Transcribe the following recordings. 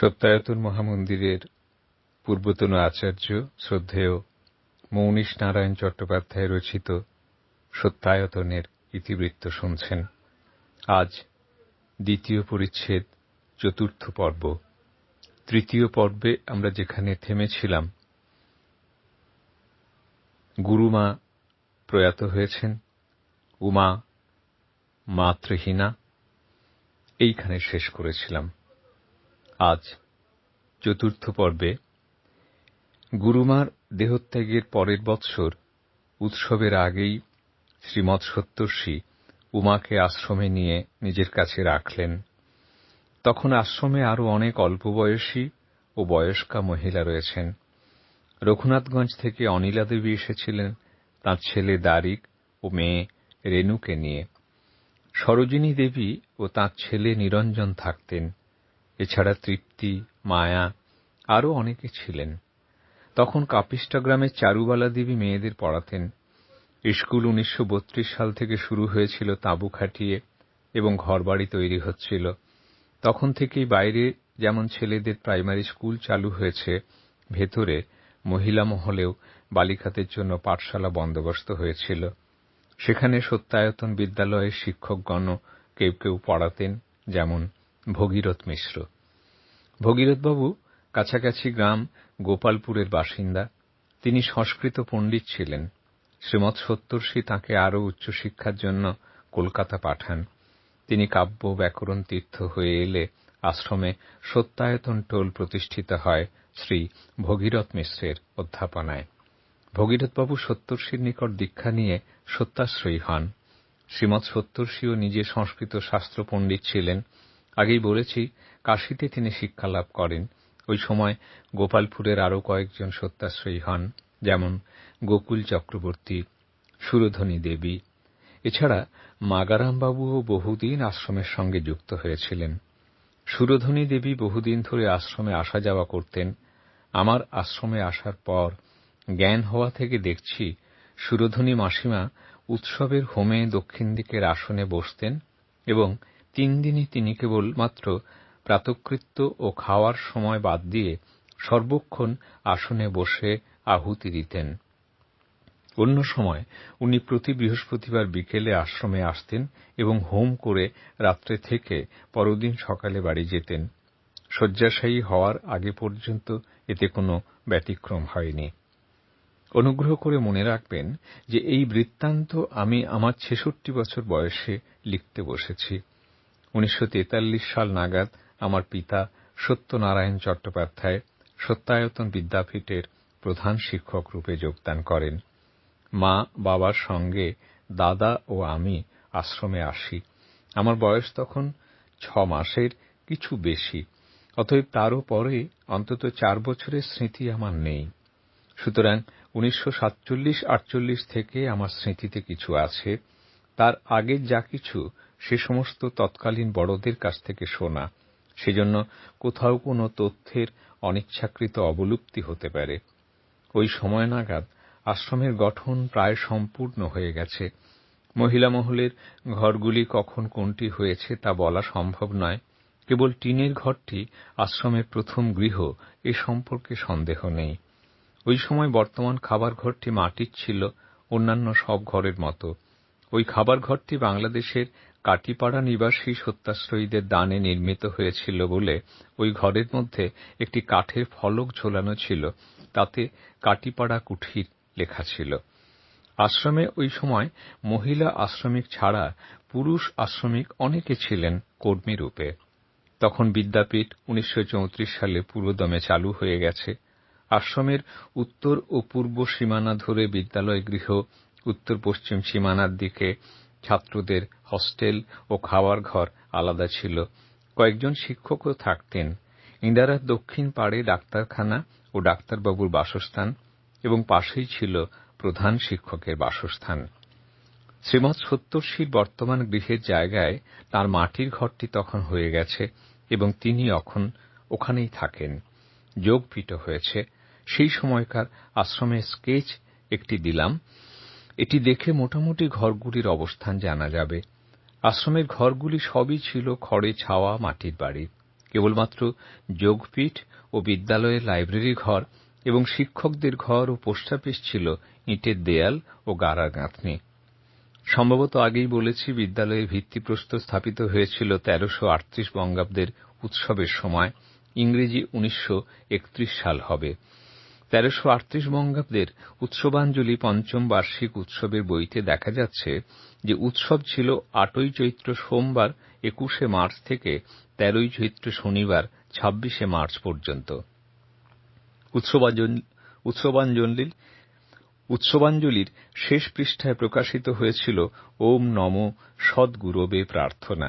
সত্যায়তন মহামন্দিরের পূর্বতন আচার্য শ্রদ্ধেয় মৌনীশ নারায়ণ চট্টোপাধ্যায় রচিত সত্যায়তনের ইতিবৃত্ত শুনছেন। আজ দ্বিতীয় পরিচ্ছেদ, চতুর্থ পর্ব। তৃতীয় পর্বে আমরা যেখানে থেমেছিলাম, গুরুমা প্রয়াত হয়েছেন, উমা মাতৃহীনা, এইখানে শেষ করেছিলাম। আজ চতুর্থ পর্বে গুরুমার দেহত্যাগের পরের বৎসর উৎসবের আগেই শ্রীমৎ সত্যর্ষি উমাকে আশ্রমে নিয়ে নিজের কাছে রাখলেন। তখন আশ্রমে আরও অনেক অল্প বয়সী ও বয়স্কা মহিলা রয়েছেন। রঘুনাথগঞ্জ থেকে অনিলা দেবী এসেছিলেন তাঁর ছেলে দারিক ও মেয়ে রেনুকে নিয়ে। সরোজিনী দেবী ও তাঁর ছেলে নিরঞ্জন থাকতেন। এছাড়া তৃপ্তি, মায়া আরও অনেকে ছিলেন। তখন কাপিষ্টা গ্রামের চারুবালা দেবী মেয়েদের পড়াতেন। স্কুল উনিশশো বত্রিশ সাল থেকে শুরু হয়েছিল তাঁবু খাটিয়ে এবং ঘরবাড়ি তৈরি হচ্ছিল। তখন থেকেই বাইরে যেমন ছেলেদের প্রাইমারি স্কুল চালু হয়েছে, ভেতরে মহিলা মহলেও বালিকাদের জন্য পাঠশালা বন্দোবস্ত হয়েছিল। সেখানে সত্যায়তন বিদ্যালয়ের শিক্ষকগণও কেউ কেউ পড়াতেন, যেমন ভগীরথ মিশ্র। ভগীরথবাবু কাছাকাছি গ্রাম গোপালপুরের বাসিন্দা। তিনি সংস্কৃত পণ্ডিত ছিলেন। শ্রীমৎ সত্তর্ষি তাঁকে আরও উচ্চশিক্ষার জন্য কলকাতা পাঠান। তিনি কাব্য, ব্যাকরণ, তীর্থ হয়ে এলে আশ্রমে সত্যায়তন টোল প্রতিষ্ঠিত হয় শ্রী ভগীরথ মিশ্রের অধ্যাপনায়। ভগীরথবাবু সত্তর্ষির নিকট দীক্ষা নিয়ে সত্যাশ্রয়ী হন। শ্রীমৎ সত্তর্ষিও নিজে সংস্কৃত শাস্ত্র পণ্ডিত ছিলেন। আগেই বলেছি, কাশীতে তিনি শিক্ষালাভ করেন। ওই সময় গোপালপুরের আরও কয়েকজন সত্যাশ্রয়ী হন, যেমন গোকুল চক্রবর্তী সুরধনী দেবী। এছাড়া মাগারামবাবুও বহুদিন আশ্রমের সঙ্গে যুক্ত হয়েছিলেন। সুরধনী দেবী বহুদিন ধরে আশ্রমে আসা যাওয়া করতেন। আমার আশ্রমে আসার পর জ্ঞান হওয়া থেকে দেখছি সুরধনী মাসিমা উৎসবের হোমে দক্ষিণ দিকের আসনে বসতেন এবং তিন দিনই তিনি কেবল মাত্র প্রাতকৃত্য ও খাওয়ার সময় বাদ দিয়ে সর্বক্ষণ আসনে বসে আহুতি দিতেন। অন্য সময় উনি প্রতি বৃহস্পতিবার বিকেলে আশ্রমে আসতেন এবং হোম করে রাত্রে থেকে পরদিন সকালে বাড়ি যেতেন। শয্যাশায়ী হওয়ার আগে পর্যন্ত এতে কোনো ব্যতিক্রম হয়নি। অনুগ্রহ করে মনে রাখবেন যে এই বৃত্তান্ত আমি আমার ছেষট্টি বছর বয়সে লিখতে বসেছি। উনিশশো তেতাল্লিশ সাল নাগাদ আমার পিতা সত্যনারায়ণ চট্টোপাধ্যায় সত্যায়তন বিদ্যাপীঠের প্রধান শিক্ষক রূপে যোগদান করেন। মা বাবার সঙ্গে দাদা ও আমি আশ্রমে আসি। আমার বয়স তখন ছ মাসের কিছু বেশি, অতএব তারও পরে অন্তত চার বছরের স্মৃতি আমার নেই। সুতরাং উনিশশো সাতচল্লিশ আটচল্লিশ থেকে আমার স্মৃতিতে কিছু আছে। তার আগের যা কিছু সে সমস্ত তৎকালীন বড়দের কাছ থেকে শোনা। সেজন্য কোথাও কোনো তথ্যের অনিচ্ছাকৃত অবলুপ্তি হতে পারে। ওই সময় নাগাদ আশ্রমের গঠন প্রায় সম্পূর্ণ হয়ে গেছে। মহিলা মহলের ঘরগুলি কখন কোনটি হয়েছে তা বলা সম্ভব নয়। কেবল টিনের ঘরটি আশ্রমের প্রথম গৃহ, এ সম্পর্কে সন্দেহ নেই। ওই সময় বর্তমান খাবার ঘরটি মাটির ছিল, অন্যান্য সব ঘরের মতো। ওই খাবার ঘরটি বাংলাদেশের কাটিপাড়া নিবাসী সত্যাশ্রয়ীদের দানে নির্মিত হয়েছিল বলে ওই ঘরের মধ্যে একটি কাঠের ফলক ঝোলানো ছিল। তাতে কাটিপাড়া কুঠির লেখা ছিল। আশ্রমে ওই সময় মহিলা আশ্রমিক ছাড়া পুরুষ আশ্রমিক অনেকে ছিলেন কর্মীরূপে তখন বিদ্যাপীঠ উনিশশো চৌত্রিশ সালে পুরোদমে চালু হয়ে গেছে। আশ্রমের উত্তর ও পূর্ব সীমানা ধরে বিদ্যালয় গৃহ উত্তর পশ্চিম সীমানার দিকে ছাত্রদের হস্টেল ও খাওয়ার ঘর আলাদা ছিল। কয়েকজন শিক্ষকও থাকতেন। ইন্দারার দক্ষিণ পাড়ে ডাক্তারখানা ও ডাক্তারবাবুর বাসস্থান এবং পাশেই ছিল প্রধান শিক্ষকের বাসস্থান। শ্রীমৎ সত্যর্ষির বর্তমান গৃহের জায়গায় তার মাটির ঘরটি তখন হয়ে গেছে এবং তিনি এখন ওখানেই থাকেন। যোগপীঠ হয়েছে। সেই সময়কার আশ্রমের স্কেচ একটি দিলাম। এটি দেখে মোটামুটি ঘরগুলির অবস্থান জানা যাবে। আশ্রমের ঘরগুলি সবই ছিল খড়ে ছাওয়া মাটির বাড়ি। কেবলমাত্র যোগপীঠ ও বিদ্যালয়ের লাইব্রেরি ঘর এবং শিক্ষকদের ঘর ও পোস্ট অফিস ছিল ইটের দেয়াল ও গাড়ার গাঁথনি। সম্ভবত আগেই বলেছি বিদ্যালয়ের ভিত্তিপ্রস্তর স্থাপিত হয়েছিল তেরশো আটত্রিশ বঙ্গাব্দের উৎসবের সময়। ইংরেজি উনিশশো একত্রিশ সাল হবে। তেরশো আটত্রিশ বঙ্গাব্দের উৎসবাঞ্জলি পঞ্চম বার্ষিক উৎসবের বইতে দেখা যাচ্ছে যে উৎসব ছিল আটই চৈত্র সোমবার একুশে মার্চ থেকে তেরোই চৈত্র শনিবার ছাব্বিশে মার্চ পর্যন্ত। উৎসবাঞ্জলির উৎসবাঞ্জলির শেষ পৃষ্ঠায় প্রকাশিত হয়েছিল ওম নম সদ্গুরবে প্রার্থনা।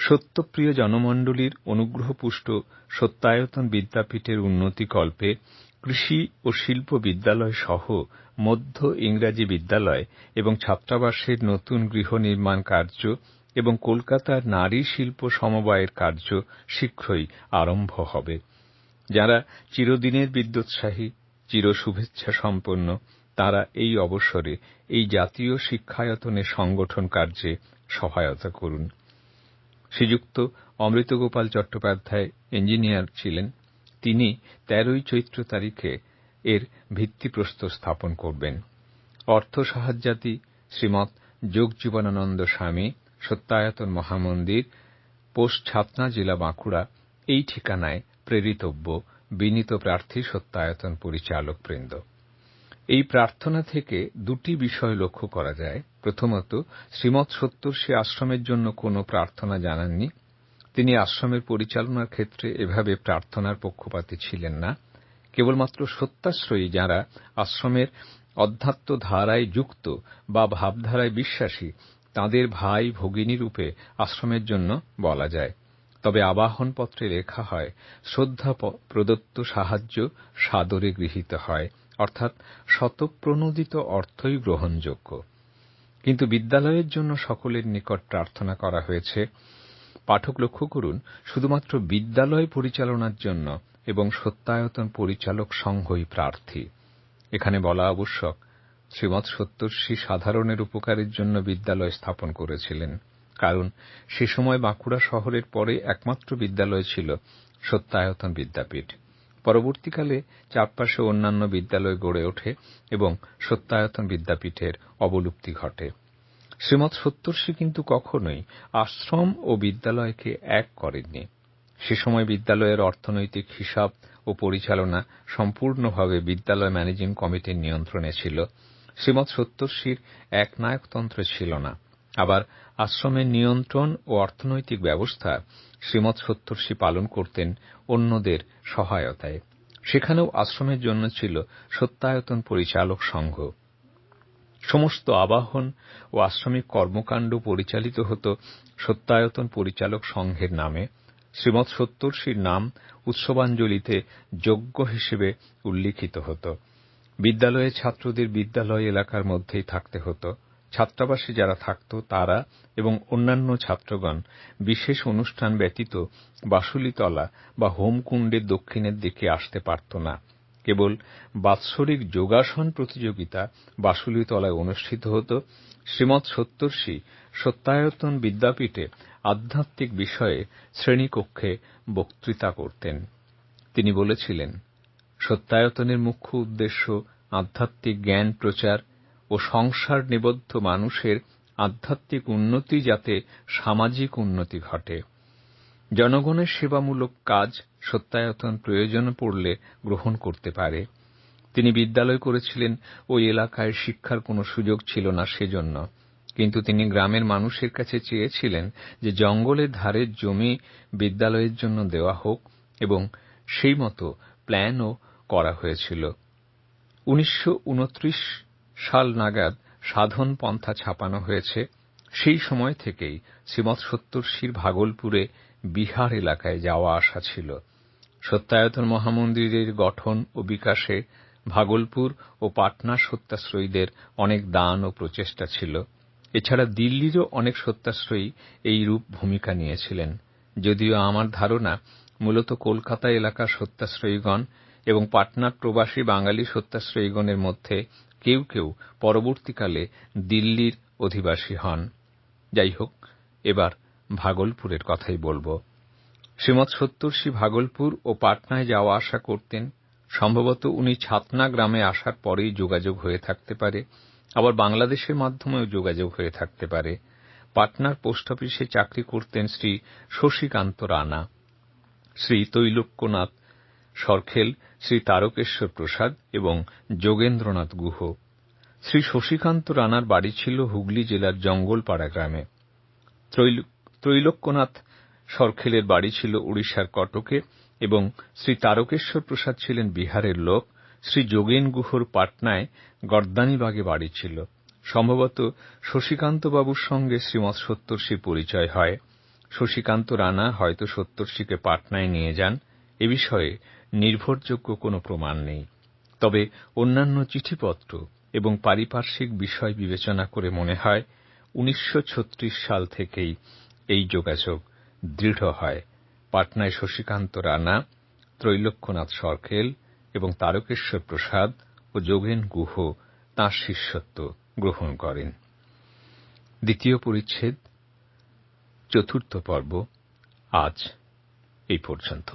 সত্যপ্রিয় জনমণ্ডলীর অনুগ্রহপুষ্ট সত্যায়তন বিদ্যাপীঠের উন্নতিকল্পে কৃষি ও শিল্প বিদ্যালয় সহ মধ্য ইংরাজি বিদ্যালয় এবং ছাত্রাবাসের নতুন গৃহ নির্মাণ কার্য এবং কলকাতার নারী শিল্প সমবায়ের কার্য শীঘ্রই আরম্ভ হবে। যাঁরা চিরদিনের বিদ্যোৎসাহী, চিরশুভেচ্ছা সম্পন্ন, তাঁরা এই অবসরে এই জাতীয় শিক্ষায়তনের সংগঠন কার্যে সহায়তা করুন। শ্রীযুক্ত অমৃতগোপাল চট্টোপাধ্যায় ইঞ্জিনিয়ার ছিলেন। তিনি তেরোই চৈত্র তারিখে এর ভিত্তিপ্রস্তর স্থাপন করবেন। অর্থ সাহায্যাতি শ্রীমৎ যোগজীবনানন্দ স্বামী, সত্যায়তন মহামন্দির, পোস্ট ছাতনা জেলা বাঁকুড়া এই ঠিকানায় প্রেরিতব্য, বিনীত প্রার্থী সত্যায়তন পরিচালক বৃন্দ। এই প্রার্থনা থেকে দুটি বিষয় লক্ষ্য করা যায়। প্রথমত, শ্রীমৎ সত্তর্ষী আশ্রমের জন্য কোনো প্রার্থনা জানাননি। তিনি আশ্রমের পরিচালনার ক্ষেত্রে এভাবে প্রার্থনার পক্ষপাতী ছিলেন না। কেবলমাত্র সত্যাশ্রয়ী যাঁরা আশ্রমের অধ্যাত্ম ধারায় যুক্ত বা ভাবধারায় বিশ্বাসী, তাঁদের ভাই ভগিনী রূপে আশ্রমের জন্য বলা যায়। তবে আবাহনপত্রে লেখা হয়, শ্রদ্ধা প্রদত্ত সাহায্য সাদরে গৃহীত হয়, অর্থাৎ শতপ্রণোদিত অর্থই গ্রহণযোগ্য। কিন্তু বিদ্যালয়ের জন্য সকলের নিকট প্রার্থনা করা হয়েছে পাঠক লক্ষ্য করুন, শুধুমাত্র বিদ্যালয় পরিচালনার জন্য এবং সত্যায়তন পরিচালক সংঘই প্রার্থী। এখানে বলা আবশ্যক, শ্রীমৎ সত্তর্ষী সাধারণের উপকারের জন্য বিদ্যালয় স্থাপন করেছিলেন। কারণ, সে সময় বাঁকুড়া শহরের পরে একমাত্র বিদ্যালয় ছিল সত্যায়তন বিদ্যাপীঠ। পরবর্তীকালে চারপাশে অন্যান্য বিদ্যালয় গড়ে ওঠে এবং সত্যায়তন বিদ্যাপীঠের অবলুপ্তি ঘটে। শ্রীমৎ সত্তর্ষী কিন্তু কখনোই আশ্রম ও বিদ্যালয়কে এক করেননি। সে সময় বিদ্যালয়ের অর্থনৈতিক হিসাব ও পরিচালনা সম্পূর্ণভাবে বিদ্যালয় ম্যানেজিং কমিটির নিয়ন্ত্রণে ছিল। শ্রীমৎ সত্তর্ষীর একনায়কতন্ত্র ছিল না। আবার আশ্রমের নিয়ন্ত্রণ ও অর্থনৈতিক ব্যবস্থা শ্রীমৎ সত্তর্ষী পালন করতেন অন্যদের সহায়তায়। সেখানেও আশ্রমের জন্য ছিল সত্যায়তন পরিচালক সংঘ। সমস্ত আবাহন ও আশ্রমিক কর্মকাণ্ড পরিচালিত হতো সত্যায়তন পরিচালক সংঘের নামে। শ্রীমৎ সত্তর্ষীর নাম উৎসবাঞ্জলিতে যোগ্য হিসেবে উল্লিখিত হতো। বিদ্যালয়ে ছাত্রদের বিদ্যালয় এলাকার মধ্যেই থাকতে হতো। ছাত্রাবাসে যারা থাকত, তারা এবং অন্যান্য ছাত্রগণ বিশেষ অনুষ্ঠান ব্যতীত বাসুলীতলা বা হোমকুণ্ডের দক্ষিণের দিকে আসতে পারত না। কেবল বাৎসরিক যোগাসন প্রতিযোগিতা বাসুলীতলায় অনুষ্ঠিত হতো। শ্রীমৎ সত্তর্ষী সত্যায়তন বিদ্যাপীঠে আধ্যাত্মিক বিষয়ে শ্রেণীকক্ষে বক্তৃতা করতেন। তিনি বলেছিলেন, সত্যায়তনের মুখ্য উদ্দেশ্য আধ্যাত্মিক জ্ঞান প্রচার ও সংসার নিবদ্ধ মানুষের আধ্যাত্মিক উন্নতি যাতে সামাজিক উন্নতি ঘটে। জনগণের সেবামূলক কাজ সত্যায়তন প্রয়োজন পড়লে গ্রহণ করতে পারে। তিনি বিদ্যালয় করেছিলেন ওই এলাকায় শিক্ষার কোনো সুযোগ ছিল না সেজন্য। কিন্তু তিনি গ্রামের মানুষের কাছে চেয়েছিলেন যে জঙ্গলের ধারের জমি বিদ্যালয়ের জন্য দেওয়া হোক, এবং সেই মতো প্ল্যানও করা হয়েছিল। উনিশশো উনত্রিশ সাল নাগাদ সাধন পন্থা ছাপানো হয়েছে। সেই সময় থেকেই শ্রীমৎ সত্তর্ষীর ভাগলপুরে বিহার এলাকায় যাওয়া আসা ছিল। সত্যায়তন মহামন্দিরের গঠন ও বিকাশে ভাগলপুর ও পাটনার সত্যাশ্রয়ীদের অনেক দান ও প্রচেষ্টা ছিল। এছাড়া দিল্লিরও অনেক সত্যাশ্রয়ী এইরূপ ভূমিকা নিয়েছিলেন। যদিও আমার ধারণা, মূলত কলকাতা এলাকার সত্যাশ্রয়ীগণ এবং পাটনার প্রবাসী বাঙালি সত্যাশ্রয়ীগণের মধ্যে কেউ কেউ পরবর্তীকালে দিল্লির অধিবাসী হন। যাই হোক, এবার ভাগলপুরের কথাই বলব। শ্রীমৎ সত্তর্ষি ভাগলপুর ও পাটনায় যাওয়া আসা করতেন। সম্ভবত উনি ছাতনা গ্রামে আসার পরেই যোগাযোগ হয়ে থাকতে পারে। আবার বাংলাদেশের মাধ্যমেও যোগাযোগ হয়ে থাকতে পারে। পাটনার পোস্ট অফিসে চাকরি করতেন শ্রী শশীকান্ত রানা। শ্রী তৈলোক্যনাথ সরখেল, শ্রী তারকেশ্বর প্রসাদ এবং যোগেন্দ্রনাথ গুহ। শ্রী শশীকান্ত রানার বাড়ি ছিল হুগলি জেলার জঙ্গলপাড়া গ্রামে। ত্রৈলোক্যনাথ সরখেলের বাড়ি ছিল উড়িষ্যার কটকে, এবং শ্রী তারকেশ্বর প্রসাদ ছিলেন বিহারের লোক। শ্রী যোগেন গুহর পাটনায় গর্দানিবাগে বাড়ি ছিল। সম্ভবত শশীকান্তবাবুর সঙ্গে শ্রীমৎ সত্তর্ষির পরিচয় হয়। শশীকান্ত রানা হয়তো সত্তর্ষিকে পাটনায় নিয়ে যান। এ বিষয়ে নির্ভরযোগ্য কোনো প্রমাণ নেই। তবে অন্যান্য চিঠিপত্র এবং পারিপার্শ্বিক বিষয় বিবেচনা করে মনে হয়, উনিশশো ছত্রিশ সাল থেকেই এই যোগাযোগ দৃঢ় হয়। পাটনায় শশীকান্ত রানা ত্রৈলক্ষ্যনাথ সরখেল এবং তারকেশ্বর প্রসাদ ও যোগেন গুহ তাঁর শিষ্যত্ব গ্রহণ করেন। দ্বিতীয় পরিচ্ছেদ, চতুর্থ পর্ব, আজ এই পর্যন্ত।